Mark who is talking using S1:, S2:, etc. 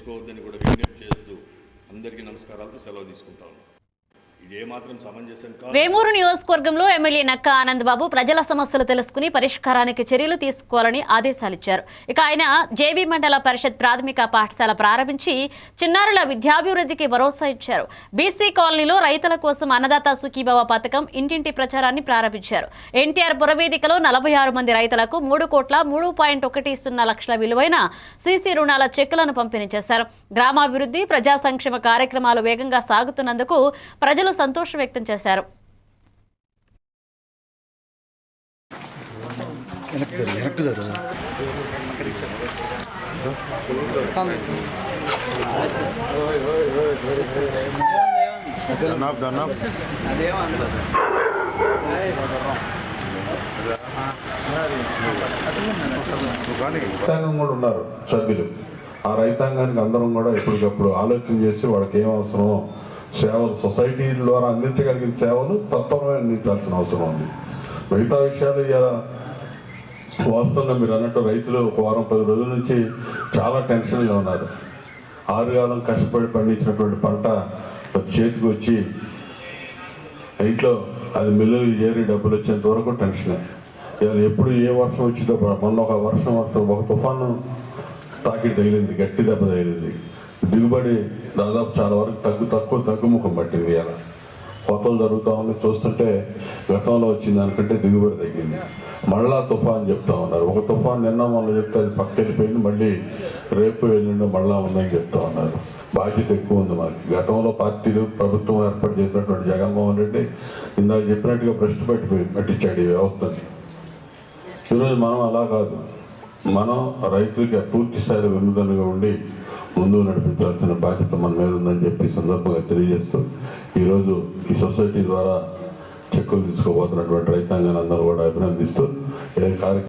S1: తెచ్చుకోవద్దని కూడా విజ్ఞప్తి చేస్తూ అందరికీ నమస్కారాలతో సెలవు తీసుకుంటాను
S2: వేమూరు నియోజకవర్గంలో ఎమ్మెల్యే నక్క ఆనంద్ బాబు ప్రజల సమస్యలు తెలుసుకుని పరిష్కారానికి చర్యలు తీసుకోవాలని ఆదేశాలిచ్చారు. ఇక ఆయన జేబీ మండల పరిషత్ ప్రాథమిక పాఠశాల ప్రారంభించి చిన్నారుల విద్యాభివృద్ధికి భరోసా ఇచ్చారు. బీసీ కాలనీలో రైతుల కోసం అన్నదాత సుఖీభావ పథకం ఇంటింటి ప్రచారాన్ని ప్రారంభించారు. ఎన్టీఆర్ పురవేదికలో నలభై ఆరు మంది రైతులకు మూడు కోట్ల మూడు పాయింట్ ఒకటి సున్నా లక్షల విలువైన సీసీ రుణాల చెక్కులను పంపిణీ చేశారు. గ్రామాభివృద్ధి ప్రజా సంక్షేమ కార్యక్రమాలు వేగంగా సాగుతున్నందుకు ప్రజలు సంతోషం వ్యక్తం చేశారు.
S3: రైతాంగం కూడా ఉన్నారు సభ్యులు. ఆ రైతాంగానికి అందరం కూడా ఎప్పటికప్పుడు ఆలోచన చేసి వాళ్ళకి ఏం అవసరమో సేవలు సొసైటీ ద్వారా అందించగలిగిన సేవలు తత్వమే అందించాల్సిన అవసరం ఉంది. మిగతా విషయాలు ఇవాళ వాస్తవంగా మీరు అన్నట్టు రైతులు ఒక వారం పది రోజుల నుంచి చాలా టెన్షన్గా ఉన్నారు. ఆరుగాలం కష్టపడి పండించినటువంటి పంట చేతికి వచ్చి ఇంట్లో అది మిల్లు ఏరి డబ్బులు వచ్చేంత వరకు టెన్షనే ఇవాళ ఎప్పుడు ఏ వర్షం వచ్చిందో మొన్న ఒక వర్షం వర్షం ఒక తుఫాను తాకి తగిలింది గట్టి దెబ్బ తగిలింది. దిగుబడి దాదాపు చాలా వరకు తగ్గు తక్కువ తగ్గుముఖం పట్టింది ఇవాళ. కోతలు జరుగుతూ ఉన్నాయి. చూస్తుంటే గతంలో వచ్చిన దానికంటే దిగుబడి తగ్గింది. మళ్ళా తుఫాన్ చెప్తా ఉన్నారు. ఒక తుఫాన్ నిన్న మొన్న చెప్తే అది పక్క వెళ్ళిపోయింది మళ్ళీ రేపు ఎల్లుండి మళ్ళా ఉందని చెప్తా ఉన్నారు. బాధ్యత ఎక్కువ ఉంది మనకి. గతంలో పార్టీలు ప్రభుత్వం ఏర్పాటు చేసినటువంటి జగన్మోహన్ రెడ్డి ఇందాక చెప్పినట్టుగా భ్రష్టు పట్టిపోయి పట్టించాడు ఈ వ్యవస్థని. ఈరోజు మనం అలా కాదు. మనం రైతులకి పూర్తి స్థాయిలో వెన్నుదన్నుగా ఉండి ముందు నడిపించాల్సిన బాధ్యత మన మీద ఉందని చెప్పి సందర్భంగా తెలియజేస్తూ ఈరోజు ఈ సొసైటీ ద్వారా చెక్కులు తీసుకోబోతున్నటువంటి రైతాంగాన్ని అందరూ కూడా అభినందిస్తూ ఏ కార్యక్రమం